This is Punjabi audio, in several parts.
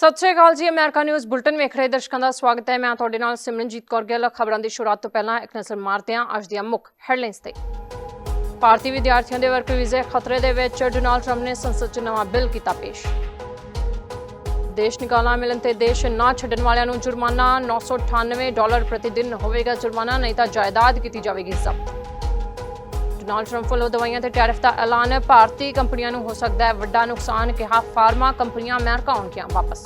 ਸਤਿ ਸ਼੍ਰੀ ਅਕਾਲ ਜੀ, ਅਮਰੀਕਾ ਨਿਊਜ਼ ਬੁਲਟਨ ਵੇਖ ਰਹੇ ਦਰਸ਼ਕਾਂ ਦਾ ਸਵਾਗਤ ਹੈ। ਮੈਂ ਤੁਹਾਡੇ ਨਾਲ ਸਿਮਰਨਜੀਤ ਕੌਰ ਗਿੱਲ। ਖਬਰਾਂ ਦੀ ਸ਼ੁਰੂਆਤ ਤੋਂ ਪਹਿਲਾਂ ਇੱਕ ਨਜ਼ਰ ਮਾਰਦੇ ਹਾਂ ਅੱਜ ਦੀਆਂ ਮੁੱਖ ਹੈਡਲਾਈਨਸ ਤੇ। ਭਾਰਤੀ ਵਿਦਿਆਰਥੀਆਂ ਦੇ ਵਰਕ ਵੀਜ਼ੇ ਖਤਰੇ ਦੇ ਵਿੱਚ। ਡੋਨਾਲਡ ਟਰੰਪ ਨੇ ਸੰਸਦ 'ਚ ਨਵਾਂ ਬਿੱਲ ਕੀਤਾ ਪੇਸ਼। ਦੇਸ਼ ਨਿਕਾਲਾ ਮਿਲਣ ਤੇ ਦੇਸ਼ ਨਾ ਛੱਡਣ ਵਾਲਿਆਂ ਨੂੰ ਜੁਰਮਾਨਾ। 998 ਡਾਲਰ ਪ੍ਰਤੀ ਦਿਨ ਹੋਵੇਗਾ ਜੁਰਮਾਨਾ, ਨਹੀਂ ਤਾਂ ਜਾਇਦਾਦ ਕੀਤੀ ਜਾਵੇਗੀ ਜ਼ਬਤ। ਡੋਨਾਲਡ ਟਰੰਪ ਵੱਲੋਂ ਦਵਾਈਆਂ ਤੇ ਟੈਰਿਫ ਦਾ ਐਲਾਨ, ਭਾਰਤੀ ਕੰਪਨੀਆਂ ਨੂੰ ਹੋ ਸਕਦਾ ਹੈ ਵੱਡਾ ਨੁਕਸਾਨ, ਕਿਹਾ ਫਾਰਮਾ ਕੰਪਨੀਆਂ ਅਮਰੀਕਾ ਆਉਣਗੀਆਂ ਵਾਪਸ।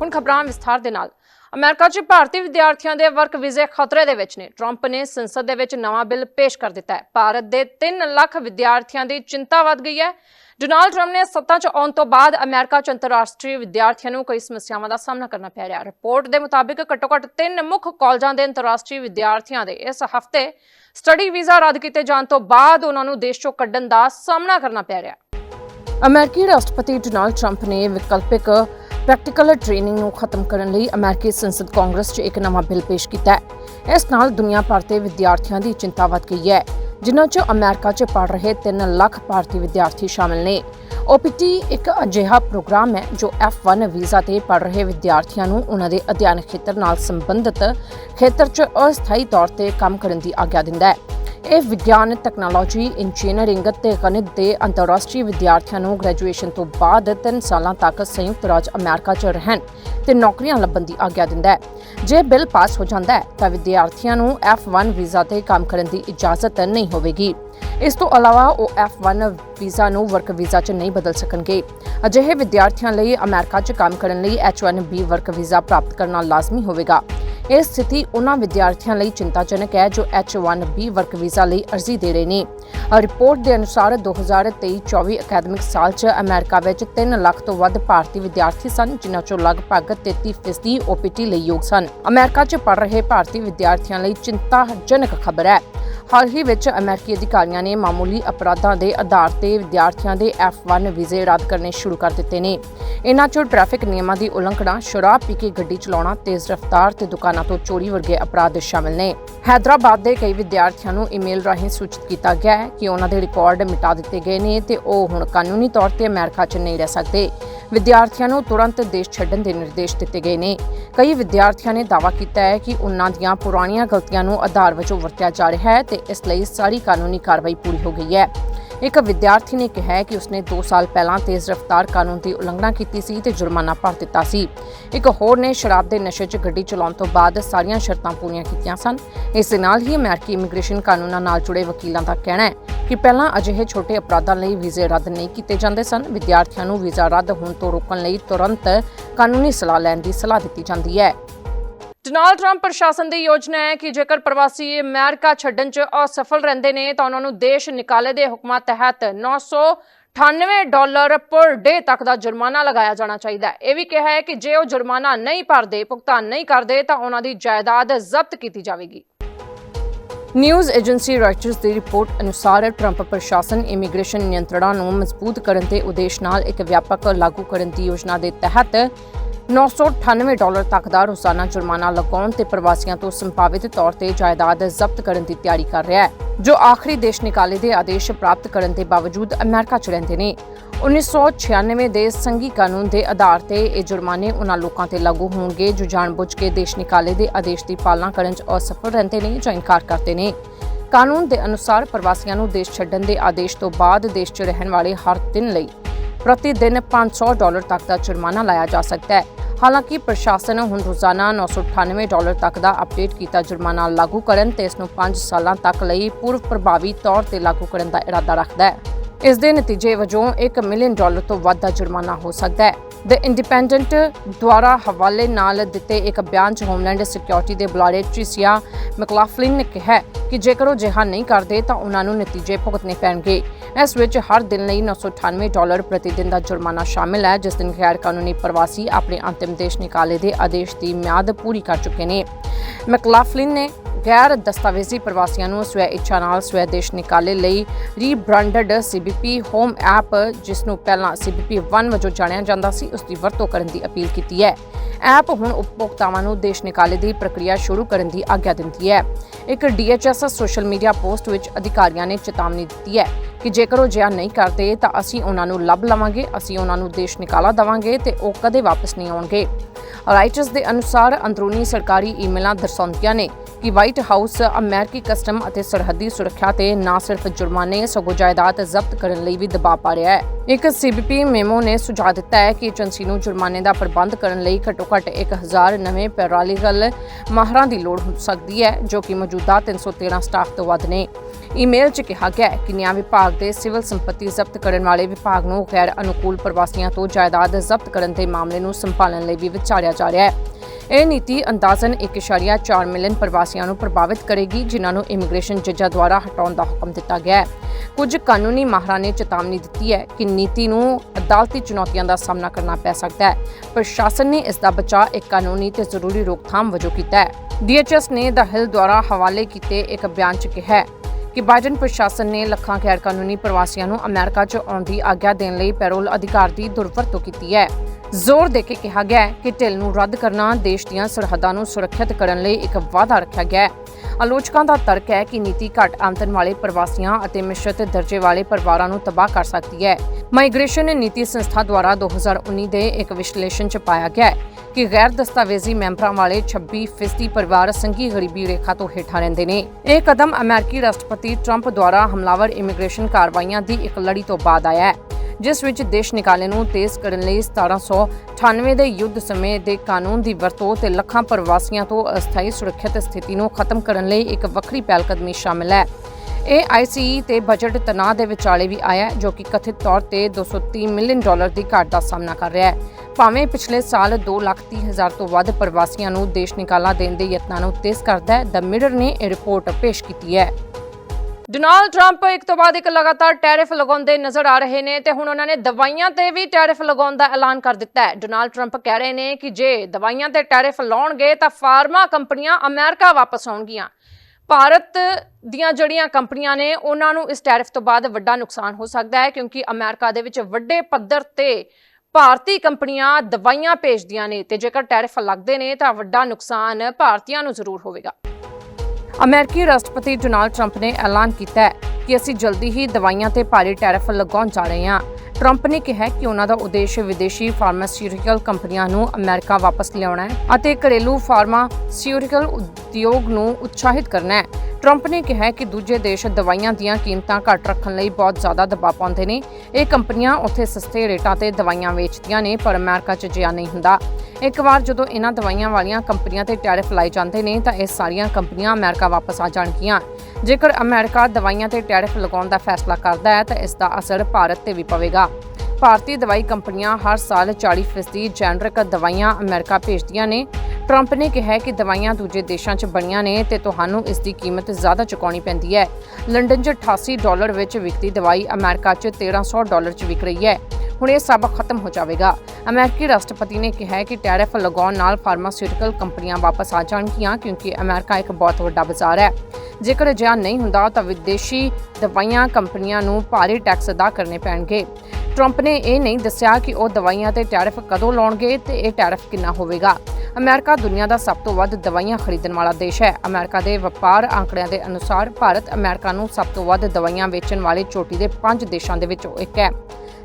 ਹੁਣ ਖਬਰਾਂ ਵਿਸਥਾਰ ਦੇ ਨਾਲ। ਅਮਰੀਕਾ 'ਚ ਭਾਰਤੀ ਵਿਦਿਆਰਥੀਆਂ ਦੇ ਵਰਕ ਵੀਜ਼ੇ ਖਤਰੇ ਦੇ ਵਿੱਚ ਨੇ। ਟਰੰਪ ਨੇ ਸੰਸਦ ਦੇ ਵਿੱਚ ਨਵਾਂ ਬਿੱਲ ਪੇਸ਼ ਕਰ ਦਿੱਤਾ ਹੈ। ਭਾਰਤ ਦੇ 3 ਲੱਖ ਵਿਦਿਆਰਥੀਆਂ ਦੀ ਚਿੰਤਾ ਵੱਧ ਗਈ ਹੈ। ਡੋਨਾਲਡ ਟਰੰਪ ਨੇ ਸੱਤਾ 'ਚ ਆਉਣ ਤੋਂ ਬਾਅਦ ਅਮਰੀਕਾ 'ਚ ਅੰਤਰਰਾਸ਼ਟਰੀ ਵਿਦਿਆਰਥੀਆਂ ਨੂੰ ਕਈ ਸਮੱਸਿਆਵਾਂ ਦਾ ਸਾਹਮਣਾ ਕਰਨਾ ਪੈ ਰਿਹਾ ਰਿਪੋਰਟ ਦੇ ਮੁਤਾਬਿਕ ਘੱਟੋ-ਘੱਟ ਤਿੰਨ ਮੁੱਖ ਕਾਲਜਾਂ ਦੇ ਅੰਤਰਰਾਸ਼ਟਰੀ ਵਿਦਿਆਰਥੀਆਂ ਦੇ ਇਸ ਹਫ਼ਤੇ ਸਟੱਡੀ ਵੀਜ਼ਾ ਰੱਦ ਕੀਤੇ ਜਾਣ ਤੋਂ ਬਾਅਦ ਉਹਨਾਂ ਨੂੰ ਦੇਸ਼ 'ਚੋਂ ਕੱਢਣ ਦਾ ਸਾਹਮਣਾ ਕਰਨਾ ਪੈ ਰਿਹਾ ਅਮਰੀਕੀ ਰਾਸ਼ਟਰਪਤੀ ਡੋਨਾਲਡ ਟਰੰਪ ਨੇ ਵਿਕਲਪਿਕ ਪ੍ਰੈਕਟੀਕਲ ਟ੍ਰੇਨਿੰਗ ਨੂੰ ਖਤਮ ਕਰਨ ਲਈ ਅਮਰੀਕੀ ਸੰਸਦ ਕਾਂਗਰਸ 'ਚ ਇੱਕ ਨਵਾਂ ਬਿੱਲ ਪੇਸ਼ ਕੀਤਾ ਹੈ। ਇਸ ਨਾਲ ਦੁਨੀਆ ਭਰ ਦੇ ਵਿਦਿਆਰਥੀਆਂ ਦੀ ਚਿੰਤਾ ਵੱਧ ਗਈ ਹੈ, ਜਿਨ੍ਹਾਂ 'ਚ ਅਮਰੀਕਾ 'ਚ ਪੜ੍ਹ ਰਹੇ 3 ਲੱਖ ਭਾਰਤੀ ਵਿਦਿਆਰਥੀ ਸ਼ਾਮਲ ਨੇ। OPT ਇੱਕ ਅਜਿਹਾ ਪ੍ਰੋਗਰਾਮ ਹੈ ਜੋ F1 ਵੀਜ਼ਾ ਤੇ ਪੜ੍ਹ ਰਹੇ ਵਿਦਿਆਰਥੀਆਂ ਨੂੰ ਉਹਨਾਂ ਦੇ ਅਧਿਐਨ ਖੇਤਰ ਨਾਲ ਸੰਬੰਧਿਤ ਖੇਤਰ 'ਚ ਅਸਥਾਈ ਤੌਰ ਤੇ ਕੰਮ ਕਰਨ ਦੀ ਆਗਿਆ ਦਿੰਦਾ ਹੈ। ਇਹ ਵਿਗਿਆਨ ਟੈਕਨੋਲੋਜੀ ਇੰਜੀਨੀਅਰਿੰਗ ਤੇ ਗਣਿਤ ਦੇ ਅੰਤਰਰਾਸ਼ਟਰੀ ਵਿਦਿਆਰਥੀਆਂ ਨੂੰ ਗ੍ਰੈਜੂਏਸ਼ਨ ਤੋਂ ਬਾਅਦ 3 ਸਾਲਾਂ ਤੱਕ ਸੰਯੁਕਤ ਰਾਜ ਅਮਰੀਕਾ 'ਚ ਰਹਿਣ ਤੇ ਨੌਕਰੀਆਂ ਲੱਭਣ ਦੀ ਆਗਿਆ ਦਿੰਦਾ ਹੈ। ਜੇ ਬਿੱਲ ਪਾਸ ਹੋ ਜਾਂਦਾ ਹੈ, ਤਾਂ ਵਿਦਿਆਰਥੀਆਂ ਨੂੰ F1 ਵੀਜ਼ਾ ਤੇ ਕੰਮ ਕਰਨ ਦੀ ਇਜਾਜ਼ਤ ਨਹੀਂ ਹੋਵੇਗੀ। ਇਸ ਤੋਂ ਇਲਾਵਾ ਉਹ F1 ਵੀਜ਼ਾ ਨੂੰ ਵਰਕ ਵੀਜ਼ਾ 'ਚ ਨਹੀਂ ਬਦਲ ਸਕਣਗੇ। ਅਜਿਹੇ ਵਿਦਿਆਰਥੀਆਂ ਲਈ ਅਮਰੀਕਾ 'ਚ ਕੰਮ ਕਰਨ ਲਈ H1B ਵਰਕ ਵੀਜ਼ਾ ਪ੍ਰਾਪਤ ਕਰਨਾ ਲਾਜ਼ਮੀ ਹੋਵੇਗਾ। ਇਹ ਸਥਿਤੀ ਉਹਨਾਂ ਵਿਦਿਆਰਥੀਆਂ ਲਈ ਚਿੰਤਾਜਨਕ ਹੈ ਜੋ H1B ਵਰਕ ਵੀਜ਼ਾ ਲਈ ਅਰਜ਼ੀ ਦੇ ਰਹੇ ਨੇ। ਰਿਪੋਰਟ ਦੇ ਅਨੁਸਾਰ 2023-24 ਅਕੈਡਮਿਕ ਸਾਲ 'ਚ ਅਮਰੀਕਾ ਵਿੱਚ 3 ਲੱਖ ਤੋਂ ਵੱਧ ਭਾਰਤੀ ਵਿਦਿਆਰਥੀ ਸਨ, ਜਿਨ੍ਹਾਂ 'ਚੋਂ ਲਗਭਗ 33% OPT ਲਈ ਯੋਗ ਸਨ। ਅਮਰੀਕਾ 'ਚ ਪੜ੍ਹ ਰਹੇ ਭਾਰਤੀ ਵਿਦਿਆਰਥੀਆਂ ਲਈ ਚਿੰਤਾਜਨਕ ਖਬਰ ਹੈ। ਹਾਲ ਹੀ ਵਿੱਚ ਅਮਰੀਕੀ ਅਧਿਕਾਰੀਆਂ ਨੇ ਮਾਮੂਲੀ ਅਪਰਾਧਾਂ ਦੇ ਆਧਾਰ ਤੇ ਵਿਦਿਆਰਥੀਆਂ ਦੇ F1 ਵੀਜ਼ੇ ਰੱਦ ਕਰਨੇ ਸ਼ੁਰੂ ਕਰ ਦਿੱਤੇ ਨੇ। ਇਨ੍ਹਾਂ 'ਚੋਂ ਟ੍ਰੈਫਿਕ ਨਿਯਮਾਂ ਦੀ ਉਲੰਘਣਾ, ਸ਼ਰਾਬ ਪੀ ਕੇ ਗੱਡੀ ਚਲਾਉਣਾ, ਤੇਜ਼ ਰਫ਼ਤਾਰ ਤੇ ਦੁਕਾਨਾਂ ਤੋਂ ਚੋਰੀ ਵਰਗੇ ਅਪਰਾਧ ਸ਼ਾਮਲ ਨੇ। ਹੈਦਰਾਬਾਦ ਦੇ ਕਈ ਵਿਦਿਆਰਥੀਆਂ ਨੂੰ ਈਮੇਲ ਰਾਹੀਂ ਸੂਚਿਤ ਕੀਤਾ ਗਿਆ ਹੈ ਕਿ ਉਹਨਾਂ ਦੇ ਰਿਕਾਰਡ ਮਿਟਾ ਦਿੱਤੇ ਗਏ ਨੇ ਤੇ ਉਹ ਹੁਣ ਕਾਨੂੰਨੀ ਤੌਰ ਤੇ ਅਮਰੀਕਾ 'ਚ ਨਹੀਂ ਰਹਿ ਸਕਦੇ। ਵਿਦਿਆਰਥੀਆਂ ਨੂੰ ਤੁਰੰਤ ਦੇਸ਼ ਛੱਡਣ ਦੇ ਨਿਰਦੇਸ਼ ਦਿੱਤੇ ਗਏ ਨੇ। ਕਈ ਵਿਦਿਆਰਥੀਆਂ ਨੇ ਦਾਅਵਾ ਕੀਤਾ ਹੈ ਕਿ ਉਹਨਾਂ ਦੀਆਂ ਪੁਰਾਣੀਆਂ ਗਲਤੀਆਂ ਨੂੰ ਆਧਾਰ ਵਜੋਂ ਵਰਤਿਆ ਜਾ ਰਿਹਾ ਹੈ ਤੇ ਇਸ ਲਈ ਸਾਰੀ ਕਾਨੂੰਨੀ ਕਾਰਵਾਈ ਪੂਰੀ ਹੋ ਗਈ ਹੈ। ਇੱਕ ਵਿਦਿਆਰਥੀ ਨੇ ਕਿਹਾ ਕਿ ਉਸਨੇ 2 ਸਾਲ ਪਹਿਲਾਂ ਤੇਜ਼ ਰਫ਼ਤਾਰ ਕਾਨੂੰਨ ਦੀ ਉਲੰਘਣਾ ਕੀਤੀ ਸੀ ਤੇ ਜੁਰਮਾਨਾ ਭਰ ਦਿੱਤਾ ਸੀ। ਇੱਕ ਹੋਰ ਨੇ ਸ਼ਰਾਬ ਦੇ ਨਸ਼ੇ 'ਚ ਗੱਡੀ ਚਲਾਉਣ ਤੋਂ ਬਾਅਦ ਸਾਰੀਆਂ ਸ਼ਰਤਾਂ ਪੂਰੀਆਂ ਕੀਤੀਆਂ ਸਨ। ਇਸ ਦੇ ਨਾਲ ਹੀ ਅਮਰੀਕੀ ਇਮੀਗ੍ਰੇਸ਼ਨ ਕਾਨੂੰਨਾਂ ਨਾਲ ਜੁੜੇ ਵਕੀਲਾਂ ਦਾ ਕਹਿਣਾ ਹੈ ਕਿ ਪਹਿਲਾਂ ਅਜਿਹੇ ਛੋਟੇ ਅਪਰਾਧਾਂ ਲਈ ਵੀਜ਼ੇ ਰੱਦ ਨਹੀਂ ਕੀਤੇ ਜਾਂਦੇ ਸਨ। ਵਿਦਿਆਰਥੀਆਂ ਨੂੰ ਵੀਜ਼ਾ ਰੱਦ ਹੋਣ ਤੋਂ ਰੋਕਣ ਲਈ ਤੁਰੰਤ ਕਾਨੂੰਨੀ ਸਲਾਹ ਲੈਣ ਦੀ ਸਲਾਹ ਦਿੱਤੀ ਜਾਂਦੀ ਹੈ। ਡੋਨਾਲਡ ਟਰੰਪ ਪ੍ਰਸ਼ਾਸਨ ਦੀ ਯੋਜਨਾ ਹੈ ਕਿ ਜੇਕਰ ਪ੍ਰਵਾਸੀ ਅਮਰੀਕਾ ਛੱਡਣ 'ਚ ਅਸਫਲ ਰਹਿੰਦੇ ਨੇ, ਤਾਂ ਉਹਨਾਂ ਨੂੰ ਦੇਸ਼ ਨਿਕਾਲੇ ਦੇ ਹੁਕਮਾਂ ਤਹਿਤ 998 ਡਾਲਰ ਪਰ ਡੇ ਤੱਕ ਦਾ ਜੁਰਮਾਨਾ ਲਗਾਇਆ ਜਾਣਾ ਚਾਹੀਦਾ ਹੈ। ਇਹ ਵੀ ਕਿਹਾ ਹੈ ਕਿ ਜੇ ਉਹ ਜੁਰਮਾਨਾ ਨਹੀਂ ਭਰਦੇ, ਭੁਗਤਾਨ ਨਹੀਂ ਕਰਦੇ, ਤਾਂ ਉਹਨਾਂ ਦੀ ਜਾਇਦਾਦ ਜ਼ਬਤ ਕੀਤੀ ਜਾਵੇਗੀ। ਨਿਊਜ਼ ਏਜੰਸੀ ਰਾਇਟਰਸ ਦੀ ਰਿਪੋਰਟ ਅਨੁਸਾਰ ਟਰੰਪ ਪ੍ਰਸ਼ਾਸਨ ਇਮੀਗ੍ਰੇਸ਼ਨ ਨਿਯੰਤਰਣਾਂ ਨੂੰ ਮਜ਼ਬੂਤ ਕਰਨ ਦੇ ਉਦੇਸ਼ ਨਾਲ ਇੱਕ ਵਿਆਪਕ ਲਾਗੂ ਕਰਨ ਦੀ ਯੋਜਨਾ ਦੇ ਤਹਿਤ 998 ਡਾਲਰ ਤੱਕ ਦਾ ਰੋਜ਼ਾਨਾ ਜੁਰਮਾਨਾ ਲਗਾਉਣ ਤੇ ਪ੍ਰਵਾਸੀਆਂ ਤੋਂ ਸੰਭਾਵਿਤ ਤੌਰ ਤੇ ਜਾਇਦਾਦ ਜ਼ਬਤ ਕਰਨ ਦੀ ਤਿਆਰੀ ਕਰ ਰਿਹਾ ਹੈ, ਜੋ ਆਖਰੀ ਦੇਸ਼ ਨਿਕਾਲੇ ਦੇ ਆਦੇਸ਼ ਪ੍ਰਾਪਤ ਕਰਨ ਦੇ ਬਾਵਜੂਦ ਅਮਰੀਕਾ 'ਚ ਰਹਿੰਦੇ ਨੇ। 1996 ਦੇ ਸੰਘੀ ਕਾਨੂੰਨ ਦੇ ਆਧਾਰ ਤੇ ਇਹ ਜੁਰਮਾਨੇ ਉਹਨਾਂ ਲੋਕਾਂ ਤੇ ਲਾਗੂ ਹੋਣਗੇ, ਜੋ ਜਾਣਬੁੱਝ ਕੇ ਦੇਸ਼ ਨਿਕਾਲੇ ਦੇ ਆਦੇਸ਼ ਦੀ ਪਾਲਣਾ ਕਰਨ 'ਚ ਅਸਫਲ ਰਹਿੰਦੇ ਨੇ ਜਾਂ ਇਨਕਾਰ ਕਰਦੇ ਨੇ। ਕਾਨੂੰਨ ਦੇ ਅਨੁਸਾਰ ਪ੍ਰਵਾਸੀਆਂ ਨੂੰ ਦੇਸ਼ ਛੱਡਣ ਦੇ ਆਦੇਸ਼ ਤੋਂ ਬਾਅਦ ਦੇਸ਼ 'ਚ ਰਹਿਣ ਵਾਲੇ ਹਰ ਦਿਨ ਲਈ ਪ੍ਰਤੀ ਦਿਨ 500 ਡਾਲਰ ਤੱਕ ਦਾ ਜੁਰਮਾਨਾ ਲਾਇਆ ਜਾ ਸਕਦਾ ਹੈ। ਹਾਲਾਂਕਿ ਪ੍ਰਸ਼ਾਸਨ ਹੁਣ ਰੋਜ਼ਾਨਾ 998 ਡਾਲਰ ਤੱਕ ਦਾ ਅਪਡੇਟ ਕੀਤਾ ਜੁਰਮਾਨਾ ਲਾਗੂ ਕਰਨ ਤੇ ਇਸ ਨੂੰ 5 ਸਾਲਾਂ ਤੱਕ ਲਈ ਪੂਰਵ ਪ੍ਰਭਾਵੀ ਤੌਰ ਤੇ ਲਾਗੂ ਕਰਨ ਦਾ ਇਰਾਦਾ ਰੱਖਦਾ ਹੈ। ਇਸ ਦੇ ਨਤੀਜੇ ਵਜੋਂ 1 ਮਿਲੀਅਨ ਡਾਲਰ ਤੋਂ ਵੱਧ ਦਾ ਜੁਰਮਾਨਾ ਹੋ ਸਕਦਾ ਹੈ। ਦ ਇੰਡੀਪੈਂਡੈਂਟ ਦੁਆਰਾ ਹਵਾਲੇ ਨਾਲ ਦਿੱਤੇ ਇੱਕ ਬਿਆਨ 'ਚ ਹੋਮਲੈਂਡ ਸਿਕਿਉਰਿਟੀ ਦੇ ਬੁਲਾਰੇ ਟ੍ਰਿਸੀਆ ਮੈਕਲਾਫਲਿਨ ਨੇ ਕਿਹਾ ਕਿ ਜੇਕਰ ਉਹ ਜਿਹਾ ਨਹੀਂ ਕਰਦੇ ਤਾਂ ਉਹਨਾਂ ਨੂੰ ਨਤੀਜੇ ਭੁਗਤਣੇ ਪੈਣਗੇ। ਇਸ ਵਿੱਚ ਹਰ ਦਿਨ ਲਈ 998 ਡਾਲਰ ਪ੍ਰਤੀ ਦਿਨ ਦਾ ਜੁਰਮਾਨਾ ਸ਼ਾਮਿਲ ਹੈ, ਜਿਸ ਦਿਨ ਗੈਰ ਕਾਨੂੰਨੀ ਪ੍ਰਵਾਸੀ ਆਪਣੇ ਅੰਤਿਮ ਦੇਸ਼ ਨਿਕਾਲੇ ਦੇ ਆਦੇਸ਼ ਦੀ ਮਿਆਦ ਪੂਰੀ ਕਰ ਚੁੱਕੇ ਨੇ। ਮੈਕਲਾਫਲਿਨ ਨੇ ਗੈਰ ਦਸਤਾਵੇਜ਼ੀ ਪ੍ਰਵਾਸੀਆਂ ਨੂੰ ਸਵੈ ਇੱਛਾ ਨਾਲ ਸਵੈ ਦੇਸ਼ ਨਿਕਾਲੇ ਲਈ ਰੀਬ੍ਰਾਂਡਡ ਸੀਬੀਪੀ ਹੋਮ ਐਪ ਜਿਸ ਨੂੰ ਪਹਿਲਾਂ ਸੀਬੀਪੀ 1 ਵਜੋਂ ਜਾਣਿਆ ਜਾਂਦਾ ਸੀ ਉਸ ਦੀ ਵਰਤੋਂ ਕਰਨ ਦੀ ਅਪੀਲ ਕੀਤੀ ਹੈ। ਐਪ ਹੁਣ ਉਪਭੋਗਤਾਵਾਂ ਨੂੰ ਦੇਸ਼ ਨਿਕਾਲੇ ਦੀ ਪ੍ਰਕਿਰਿਆ ਸ਼ੁਰੂ ਕਰਨ ਦੀ ਆਗਿਆ ਦਿੰਦੀ ਹੈ। ਇੱਕ ਡੀਐਚਐਸ ਸੋਸ਼ਲ ਮੀਡੀਆ ਪੋਸਟ ਵਿੱਚ ਅਧਿਕਾਰੀਆਂ ਨੇ ਚੇਤਾਵਨੀ ਦਿੱਤੀ ਹੈ ਕਿ ਜੇਕਰ ਉਹ ਜਿਆ ਨਹੀਂ ਕਰਦੇ, ਤਾਂ ਅਸੀਂ ਉਹਨਾਂ ਨੂੰ ਲੱਭ ਲਵਾਂਗੇ, ਅਸੀਂ ਉਹਨਾਂ ਨੂੰ ਦੇਸ਼ ਨਿਕਾਲਾ ਦੇਵਾਂਗੇ ਤੇ ਉਹ ਕਦੇ ਵਾਪਸ ਨਹੀਂ ਆਉਣਗੇ। ਰਾਈਟਰਸ ਦੇ ਅਨੁਸਾਰ ਅੰਦਰੂਨੀ ਸਰਕਾਰੀ ਈਮੇਲਾਂ ਦਰਸਾਉਂਦੀਆਂ ਨੇ ਕਿ ਵਾਈਟ ਹਾਊਸ ਅਮਰੀਕੀ ਕਸਟਮ ਅਤੇ ਸਰਹੱਦੀ ਸੁਰੱਖਿਆ ਤੇ ਨਾ ਸਿਰਫ ਜੁਰਮਾਨੇ, ਸਗੋਂ ਜਾਇਦਾਦ ਜ਼ਬਤ ਕਰਨ ਲਈ ਵੀ ਦਬਾਅ ਪਾ ਰਿਹਾ ਹੈ। ਇੱਕ ਸੀਬੀਪੀ ਮੈਮੋ ਨੇ ਸੁਝਾਅ ਦਿੱਤਾ ਹੈ ਕਿ ਏਜੰਸੀ ਨੂੰ ਜੁਰਮਾਨੇ ਦਾ ਪ੍ਰਬੰਧ ਕਰਨ ਲਈ ਘੱਟੋ-ਘੱਟ 1000 ਨਵੇਂ ਪੈਰਾਲੀਗਲ ਮਾਹਰਾਂ ਦੀ ਲੋੜ ਹੋ ਸਕਦੀ ਹੈ, ਜੋ ਕਿ ਮੌਜੂਦਾ 313 ਸਟਾਫ ਤੋਂ ਵੱਧ ਨੇ। ਈਮੇਲ 'ਚ ਕਿਹਾ ਗਿਆ ਹੈ ਕਿ ਨਿਆਂ ਵਿਭਾਗ ਦੇ ਸਿਵਲ ਸੰਪਤੀ ਜ਼ਬਤ ਕਰਨ ਵਾਲੇ ਵਿਭਾਗ ਨੂੰ ਗੈਰ ਅਨੁਕੂਲ ਪ੍ਰਵਾਸੀਆਂ ਤੋਂ ਜਾਇਦਾਦ ਜ਼ਬਤ ਕਰਨ ਦੇ ਮਾਮਲੇ ਨੂੰ ਸੰਭਾਲਣ ਲਈ ਵੀ ਵਿਚਾਰਿਆ ਜਾ ਰਿਹਾ ਹੈ। ਇਹ ਨੀਤੀ ਅੰਦਾਜ਼ਨ 1.4 ਮਿਲੀਅਨ ਪ੍ਰਵਾਸੀਆਂ ਨੂੰ ਪ੍ਰਭਾਵਿਤ ਕਰੇਗੀ, ਜਿਨ੍ਹਾਂ ਨੂੰ ਇਮੀਗ੍ਰੇਸ਼ਨ ਜੱਜਾਂ ਦੁਆਰਾ ਹਟਾਉਣ ਦਾ ਹੁਕਮ ਦਿੱਤਾ ਗਿਆ ਹੈ। ਕੁਝ ਕਾਨੂੰਨੀ ਮਾਹਰਾਂ ਨੇ ਚੇਤਾਵਨੀ ਦਿੱਤੀ ਹੈ ਕਿ ਨੀਤੀ ਨੂੰ ਅਦਾਲਤੀ ਚੁਣੌਤੀਆਂ ਦਾ ਸਾਹਮਣਾ ਕਰਨਾ ਪੈ ਸਕਦਾ ਹੈ। ਪ੍ਰਸ਼ਾਸਨ ਨੇ ਇਸ ਦਾ ਬਚਾਅ ਇੱਕ ਕਾਨੂੰਨੀ ਤੇ ਜ਼ਰੂਰੀ ਰੋਕਥਾਮ ਵਜੋਂ ਕੀਤਾ ਹੈ। ਡੀਐਚਐਸ ਨੇ ਦ ਹਿਲ ਦੁਆਰਾ ਹਵਾਲੇ ਕੀਤੇ ਇੱਕ ਬਿਆਨ 'ਚ ਕਿਹਾ ਹੈ ਕਿ ਬਾਈਡਨ ਪ੍ਰਸ਼ਾਸਨ ਨੇ ਲੱਖਾਂ ਗੈਰ ਕਾਨੂੰਨੀ ਪ੍ਰਵਾਸੀਆਂ ਨੂੰ ਅਮਰੀਕਾ 'ਚ ਆਉਣ ਦੀ ਆਗਿਆ ਦੇਣ ਲਈ ਪੈਰੋਲ ਅਧਿਕਾਰ ਦੀ ਦੁਰਵਰਤੋਂ ਕੀਤੀ ਹੈ। ਜ਼ੋਰ ਦੇ ਕੇ ਕਿਹਾ ਗਿਆ ਹੈ ਕਿ ਢਿੱਲ ਨੂੰ ਰੱਦ ਕਰਨਾ ਦੇਸ਼ ਦੀਆਂ ਸਰਹੱਦਾਂ ਨੂੰ ਸੁਰੱਖਿਅਤ ਕਰਨ ਲਈ ਇੱਕ ਵਾਅਦਾ ਰੱਖਿਆ ਗਿਆ ਹੈ। ਆਲੋਚਕਾਂ ਦਾ ਤਰਕ ਹੈ ਕਿ ਨੀਤੀ ਘੱਟ ਆਮਦਨ ਵਾਲੇ ਪ੍ਰਵਾਸੀਆਂ ਅਤੇ ਮਿਸ਼ਰਤ ਦਰਜੇ ਵਾਲੇ ਪਰਿਵਾਰਾਂ ਨੂੰ ਤਬਾਹ ਕਰ ਸਕਦੀ ਹੈ। ਮਾਈਗ੍ਰੇਸ਼ਨ ਨੀਤੀ ਸੰਸਥਾ ਦੁਆਰਾ 2019 ਦੇ ਇੱਕ ਵਿਸ਼ਲੇਸ਼ਣ 'ਚ ਪਾਇਆ ਗਿਆ ਹੈ ਕਿ ਗੈਰ ਦਸਤਾਵੇਜ਼ੀ ਮੈਂਬਰਾਂ ਵਾਲੇ 26% ਪਰਿਵਾਰ ਸੰਘੀ ਗਰੀਬੀ ਰੇਖਾ ਤੋਂ ਹੇਠਾਂ ਰਹਿੰਦੇ ਨੇ। ਇਹ ਕਦਮ ਅਮਰੀਕੀ ਰਾਸ਼ਟਰਪਤੀ ਟਰੰਪ ਦੁਆਰਾ ਹਮਲਾਵਰ ਇਮੀਗ੍ਰੇਸ਼ਨ ਕਾਰਵਾਈਆਂ ਦੀ ਇੱਕ ਲੜੀ ਤੋਂ ਬਾਅਦ ਆਇਆ ਹੈ, ਜਿਸ ਵਿੱਚ ਦੇਸ਼ ਨਿਕਾਲੇ ਨੂੰ ਤੇਜ਼ ਕਰਨ ਲਈ 1798 ਦੇ ਯੁੱਧ ਸਮੇਂ ਦੇ ਕਾਨੂੰਨ ਦੀ ਵਰਤੋਂ ਤੇ ਲੱਖਾਂ ਪ੍ਰਵਾਸੀਆਂ ਤੋਂ ਅਸਥਾਈ ਸੁਰੱਖਿਅਤ ਸਥਿਤੀ ਨੂੰ ਖਤਮ ਕਰਨ ਲਈ ਇੱਕ ਵੱਖਰੀ ਪਹਿਲਕਦਮੀ ਸ਼ਾਮਿਲ ਹੈ। ਇਹ ਆਈਸੀਈ ਤੇ ਬਜਟ ਤਣਾਅ ਦੇ ਵਿਚਾਲੇ ਵੀ ਆਇਆ ਜੋ ਕਿ ਕਥਿਤ ਤੌਰ ਤੇ 230 ਮਿਲੀਅਨ ਡਾਲਰ ਦੀ ਘਾਟ ਦਾ ਸਾਹਮਣਾ ਕਰ ਰਿਹਾ ਹੈ। ਭਾਵੇਂ ਪਿਛਲੇ ਸਾਲ 2 ਲੱਖ ਤੀਹ ਹਜ਼ਾਰ ਤੋਂ ਵੱਧ ਪ੍ਰਵਾਸੀਆਂ ਨੂੰ ਦੇਸ਼ ਨਿਕਾਲਾ ਦੇਣ ਦੇ ਯਤਨਾਂ ਨੂੰ ਤੇਜ਼ ਕਰਦਾ ਹੈ ਦ ਮਿਰਰ ਨੇ ਇਹ ਰਿਪੋਰਟ ਪੇਸ਼ ਕੀਤੀ ਹੈ। ਡੋਨਾਲਡ ਟਰੰਪ ਇੱਕ ਤੋਂ ਬਾਅਦ ਇੱਕ ਲਗਾਤਾਰ ਟੈਰਿਫ ਲਗਾਉਂਦੇ ਨਜ਼ਰ ਆ ਰਹੇ ਨੇ ਤੇ ਹੁਣ ਉਹਨਾਂ ਨੇ ਦਵਾਈਆਂ ਤੇ ਵੀ ਟੈਰਿਫ ਲਗਾਉਣ ਦਾ ਐਲਾਨ ਕਰ ਦਿੱਤਾ ਹੈ। ਡੋਨਾਲਡ ਟਰੰਪ ਕਹਿ ਰਹੇ ਨੇ ਕਿ ਜੇ ਦਵਾਈਆਂ ਤੇ ਟੈਰਿਫ ਲਾਉਣਗੇ ਤਾਂ ਫਾਰਮਾ ਕੰਪਨੀਆਂ ਅਮਰੀਕਾ ਵਾਪਸ ਆਉਣਗੀਆਂ। ਭਾਰਤ ਦੀਆਂ ਜਿਹੜੀਆਂ ਕੰਪਨੀਆਂ ਨੇ, ਉਹਨਾਂ ਨੂੰ ਇਸ ਟੈਰਿਫ ਤੋਂ ਬਾਅਦ ਵੱਡਾ ਨੁਕਸਾਨ ਹੋ ਸਕਦਾ ਹੈ ਕਿਉਂਕਿ ਅਮਰੀਕਾ ਦੇ ਵਿੱਚ ਵੱਡੇ ਪੱਧਰ ਤੇ ਭਾਰਤੀ ਕੰਪਨੀਆਂ ਦਵਾਈਆਂ ਭੇਜਦੀਆਂ ਨੇ ਤੇ ਜੇਕਰ ਟੈਰਿਫ ਲੱਗਦੇ ਨੇ ਤਾਂ ਵੱਡਾ ਨੁਕਸਾਨ ਭਾਰਤੀਆਂ ਨੂੰ ਜ਼ਰੂਰ ਹੋਵੇਗਾ। ਅਮਰੀਕੀ ਰਾਸ਼ਟਰਪਤੀ ਡੋਨਾਲਡ ਟਰੰਪ ਨੇ ਐਲਾਨ ਕੀਤਾ ਹੈ ਕਿ ਅਸੀਂ ਜਲਦੀ ਹੀ ਦਵਾਈਆਂ ਤੇ ਭਾਰੀ ਟੈਰਿਫ ਲਗਾਉਣ ਜਾ ਰਹੇ ਹਾਂ। ਟਰੰਪ ਨੇ ਕਿਹਾ ਕਿ ਉਹਨਾਂ ਦਾ ਉਦੇਸ਼ ਵਿਦੇਸ਼ੀ ਫਾਰਮਾਸਿਊਟੀਕਲ ਕੰਪਨੀਆਂ ਨੂੰ ਅਮਰੀਕਾ ਵਾਪਸ ਲਿਆਉਣਾ ਹੈ ਅਤੇ ਘਰੇਲੂ ਫਾਰਮਾਸਿਊਟੀਕਲ ਉਦਯੋਗ ਨੂੰ ਉਤਸ਼ਾਹਿਤ ਕਰਨਾ ਹੈ। ਟਰੰਪ ਨੇ ਕਿਹਾ ਕਿ ਦੂਜੇ ਦੇਸ਼ ਦਵਾਈਆਂ ਦੀਆਂ ਕੀਮਤਾਂ ਘੱਟ ਰੱਖਣ ਲਈ ਬਹੁਤ ਜ਼ਿਆਦਾ ਦਬਾਅ ਪਾਉਂਦੇ ਨੇ। ਇਹ ਕੰਪਨੀਆਂ ਉੱਥੇ ਸਸਤੇ ਰੇਟਾਂ ਤੇ ਦਵਾਈਆਂ ਵੇਚਦੀਆਂ ਨੇ, ਪਰ ਅਮਰੀਕਾ 'ਚ ਜਿਆ ਨਹੀਂ ਹੁੰਦਾ। ਇੱਕ ਵਾਰ ਜਦੋਂ ਇਹਨਾਂ ਦਵਾਈਆਂ ਵਾਲੀਆਂ ਕੰਪਨੀਆਂ ਤੇ ਟੈਰਿਫ ਲਾਏ ਜਾਂਦੇ ਨੇ, ਤਾਂ ਇਹ ਸਾਰੀਆਂ ਕੰਪਨੀਆਂ ਅਮਰੀਕਾ ਵਾਪਸ ਆ ਜਾਣਗੀਆਂ। ਜੇਕਰ ਅਮਰੀਕਾ ਦਵਾਈਆਂ ਤੇ ਟੈਰਿਫ ਲਗਾਉਣ ਦਾ ਫੈਸਲਾ ਕਰਦਾ ਹੈ, ਤਾਂ ਇਸ ਦਾ ਅਸਰ ਭਾਰਤ ਤੇ ਵੀ ਪਵੇਗਾ। ਭਾਰਤੀ ਦਵਾਈ ਕੰਪਨੀਆਂ ਹਰ ਸਾਲ 40% ਜੈਨਰਿਕ ਦਵਾਈਆਂ ਅਮਰੀਕਾ ਭੇਜਦੀਆਂ ਨੇ। ਟਰੰਪ ਨੇ ਕਿਹਾ ਕਿ ਦਵਾਈਆਂ ਦੂਜੇ ਦੇਸ਼ਾਂ 'ਚ ਬਣੀਆਂ ਨੇ ਤੇ ਤੁਹਾਨੂੰ ਇਸ ਦੀ ਕੀਮਤ ਜ਼ਿਆਦਾ ਚੁਕਾਉਣੀ ਪੈਂਦੀ ਹੈ। ਲੰਡਨ 'ਚ 88 ਡਾਲਰ ਵਿੱਚ ਵਿਕਦੀ ਦਵਾਈ ਅਮਰੀਕਾ 'ਚ 1300 ਡਾਲਰ 'ਚ ਵਿਕ ਰਹੀ ਹੈ। ਹੁਣ ਇਹ ਸਭ ਖਤਮ ਹੋ ਜਾਵੇਗਾ। ਅਮਰੀਕੀ ਰਾਸ਼ਟਰਪਤੀ ਨੇ ਕਿਹਾ ਕਿ ਟੈਰਿਫ ਲਗਾਉਣ ਨਾਲ ਫਾਰਮਾਸਿਊਟੀਕਲ ਕੰਪਨੀਆਂ ਵਾਪਸ ਆ ਜਾਣਗੀਆਂ ਕਿਉਂਕਿ ਅਮਰੀਕਾ ਇੱਕ ਬਹੁਤ ਵੱਡਾ ਬਾਜ਼ਾਰ ਹੈ। ਜੇਕਰ ਅਜਿਹਾ ਨਹੀਂ ਹੁੰਦਾ ਤਾਂ ਵਿਦੇਸ਼ੀ ਦਵਾਈਆਂ ਕੰਪਨੀਆਂ ਨੂੰ ਭਾਰੀ ਟੈਕਸ ਅਦਾ ਕਰਨੇ ਪੈਣਗੇ। ਟਰੰਪ ਨੇ ਇਹ ਨਹੀਂ ਦੱਸਿਆ ਕਿ ਉਹ ਦਵਾਈਆਂ ਤੇ ਟੈਰਿਫ ਕਦੋਂ ਲਾਉਣਗੇ ਤੇ ਇਹ ਟੈਰਿਫ ਕਿੰਨਾ ਹੋਵੇਗਾ। ਅਮਰੀਕਾ ਦੁਨੀਆ ਦਾ ਸਭ ਤੋਂ ਵੱਧ ਦਵਾਈਆਂ ਖਰੀਦਣ ਵਾਲਾ ਦੇਸ਼ ਹੈ। ਅਮਰੀਕਾ ਦੇ ਵਪਾਰ ਆંકੜਿਆਂ ਦੇ ਅਨੁਸਾਰ ਭਾਰਤ ਅਮਰੀਕਾ ਨੂੰ ਸਭ ਤੋਂ ਵੱਧ ਦਵਾਈਆਂ ਵੇਚਣ ਵਾਲੇ ਚੋਟੀ ਦੇ 5 ਦੇਸ਼ਾਂ ਦੇ ਵਿੱਚੋਂ ਇੱਕ ਹੈ।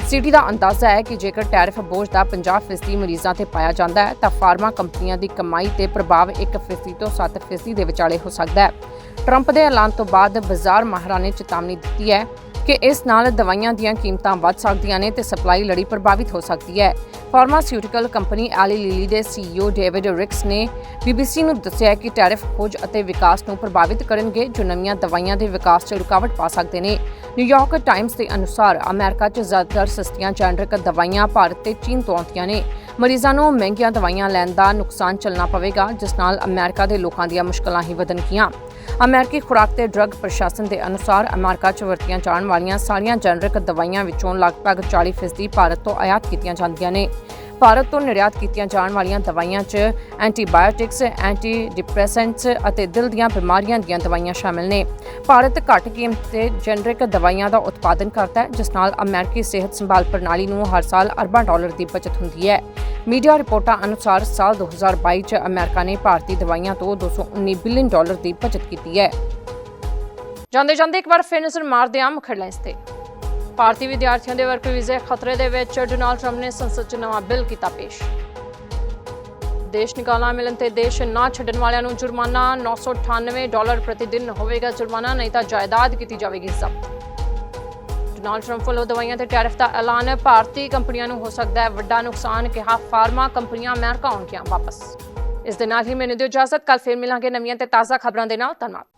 ਸਿਟੀ ਦਾ ਅੰਦਾਜ਼ਾ ਹੈ ਕਿ ਜੇਕਰ ਟੈਰਿਫ ਬੋਝ ਦਾ 50% ਮਰੀਜ਼ਾਂ ਤੇ ਪਾਇਆ ਜਾਂਦਾ ਹੈ, ਤਾਂ ਫਾਰਮਾ ਕੰਪਨੀਆਂ ਦੀ ਕਮਾਈ ਤੇ ਪ੍ਰਭਾਵ 1% ਤੋਂ 7% ਦੇ ਵਿਚਾਲੇ ਹੋ ਸਕਦਾ ਹੈ। ਟਰੰਪ ਦੇ ਐਲਾਨ ਤੋਂ ਬਾਅਦ ਬਾਜ਼ਾਰ ਮਾਹਰਾਂ ਨੇ ਚੇਤਾਵਨੀ ਦਿੱਤੀ ਹੈ ਕਿ ਇਸ ਨਾਲ ਦਵਾਈਆਂ ਦੀਆਂ ਕੀਮਤਾਂ ਵੱਧ ਸਕਦੀਆਂ ਨੇ ਤੇ ਸਪਲਾਈ ਲੜੀ ਪ੍ਰਭਾਵਿਤ ਹੋ ਸਕਦੀ ਹੈ। ਫਾਰਮਾਸਿਊਟੀਕਲ ਕੰਪਨੀ ਐਲੀ ਲਿਲੀ ਦੇ ਸੀਈਓ ਡੇਵਿਡ ਰਿਕਸ ਨੇ BBC ਨੂੰ ਦੱਸਿਆ ਕਿ ਟੈਰਿਫ ਖੋਜ ਅਤੇ ਵਿਕਾਸ ਨੂੰ ਪ੍ਰਭਾਵਿਤ ਕਰਨਗੇ ਜੋ ਨਵੀਆਂ ਦਵਾਈਆਂ ਦੇ ਵਿਕਾਸ 'ਚ ਰੁਕਾਵਟ ਪਾ ਸਕਦੇ ਨੇ। ਨਿਊਯਾਰਕ ਟਾਈਮਸ ਦੇ ਅਨੁਸਾਰ ਅਮਰੀਕਾ 'ਚ ਜ਼ਿਆਦਾਤਰ ਸਸਤੀਆਂ ਜੈਨਰਿਕ ਦਵਾਈਆਂ ਭਾਰਤ ਤੇ ਚੀਨ ਤੋਂ ਆਉਂਦੀਆਂ ਨੇ। ਮਰੀਜ਼ਾਂ ਨੂੰ ਮਹਿੰਗੀਆਂ ਦਵਾਈਆਂ ਲੈਣ ਦਾ ਨੁਕਸਾਨ ਚੱਲਣਾ ਪਵੇਗਾ, ਜਿਸ ਨਾਲ ਅਮਰੀਕਾ ਦੇ ਲੋਕਾਂ ਦੀਆਂ ਮੁਸ਼ਕਲਾਂ ਹੀ ਵਧਣਗੀਆਂ। ਅਮਰੀਕੀ ਖੁਰਾਕ ਤੇ ਡਰੱਗ ਪ੍ਰਸ਼ਾਸਨ ਦੇ ਅਨੁਸਾਰ ਅਮਰੀਕਾ 'ਚ ਵਰਤੀਆਂ ਜਾਣ ਵਾਲੀਆਂ ਸਾਰੀਆਂ ਜੈਨਰਿਕ ਦਵਾਈਆਂ ਵਿੱਚੋਂ ਲਗਭਗ 40% ਭਾਰਤ ਤੋਂ ਆਯਾਤ ਕੀਤੀਆਂ ਜਾਂਦੀਆਂ ਨੇ। ਭਾਰਤ ਤੋਂ ਨਿਰਯਾਤ ਕੀਤੀਆਂ ਜਾਣ ਵਾਲੀਆਂ ਦਵਾਈਆਂ 'ਚ ਐਂਟੀਬਾਇਓਟਿਕਸ ਐਂਟੀ ਡਿਪਰੈਸੈਂਟਸ ਅਤੇ ਦਿਲ ਦੀਆਂ ਬਿਮਾਰੀਆਂ ਦੀਆਂ ਦਵਾਈਆਂ ਸ਼ਾਮਿਲ ਨੇ। ਭਾਰਤ ਘੱਟ ਕੀਮਤ ਤੇ ਜੈਨਰਿਕ ਦਵਾਈਆਂ ਦਾ ਉਤਪਾਦਨ ਕਰਦਾ ਹੈ, ਜਿਸ ਨਾਲ ਅਮਰੀਕੀ ਸਿਹਤ ਸੰਭਾਲ ਪ੍ਰਣਾਲੀ ਨੂੰ ਹਰ ਸਾਲ ਅਰਬਾਂ ਡਾਲਰ ਦੀ ਬਚਤ ਹੁੰਦੀ ਹੈ। ਮੀਡੀਆ ਰਿਪੋਰਟਾਂ ਅਨੁਸਾਰ ਸਾਲ 2022 ਚ ਅਮਰੀਕਾ ਨੇ ਭਾਰਤੀ ਦਵਾਈਆਂ ਤੋਂ 219 ਬਿਲੀਅਨ ਡਾਲਰ ਦੀ ਬਚਤ ਕੀਤੀ ਹੈ। ਜਾਂਦੇ ਜਾਂਦੇ ਇੱਕ ਵਾਰ ਫਿਰ ਨਜ਼ਰ ਮਾਰਦੇ ਹਾਂ ਮੁੱਖ ਹੈਡਲਾਈਨਸ ਤੇ। ਭਾਰਤੀ ਵਿਦਿਆਰਥੀਆਂ ਦੇ ਵਰਕ ਵੀਜ਼ੇ ਖਤਰੇ ਦੇ ਵਿੱਚ। ਡੋਨਾਲਡ ਟਰੰਪ ਨੇ ਸੰਸਦ 'ਚ ਨਵਾਂ ਬਿੱਲ ਕੀਤਾ ਪੇਸ਼। ਦੇਸ਼ ਨਿਕਾਲਾ ਮਿਲਣ ਤੇ ਦੇਸ਼ ਨਾ ਛੱਡਣ ਵਾਲਿਆਂ ਨੂੰ ਜੁਰਮਾਨਾ 998 ਡਾਲਰ ਪ੍ਰਤੀ ਦਿਨ ਹੋਵੇਗਾ ਜੁਰਮਾਨਾ, ਨਹੀਂ ਤਾਂ ਜਾਇਦਾਦ ਕੀਤੀ ਜਾਵੇਗੀ ਜ਼ਬਤ। ਡੋਨਾਲਡ ਟਰੰਪ ਵੱਲੋਂ ਦਵਾਈਆਂ ਤੇ ਟੈਰਿਫ ਦਾ ਐਲਾਨ। ਭਾਰਤੀ ਕੰਪਨੀਆਂ ਨੂੰ ਹੋ ਸਕਦਾ ਹੈ ਵੱਡਾ ਨੁਕਸਾਨ, ਕਿਹਾ ਫਾਰਮਾ ਕੰਪਨੀਆਂ ਅਮਰੀਕਾ ਆਉਣਗੀਆਂ ਵਾਪਸ। ਇਸ ਦੇ ਨਾਲ ਹੀ ਮੈਨੂੰ ਦਿਓ ਇਜਾਜ਼ਤ। ਕੱਲ ਫਿਰ ਮਿਲਾਂਗੇ ਨਵੀਆਂ ਤੇ ਤਾਜ਼ਾ ਖਬਰਾਂ ਦੇ ਨਾਲ। ਧੰਨਵਾਦ।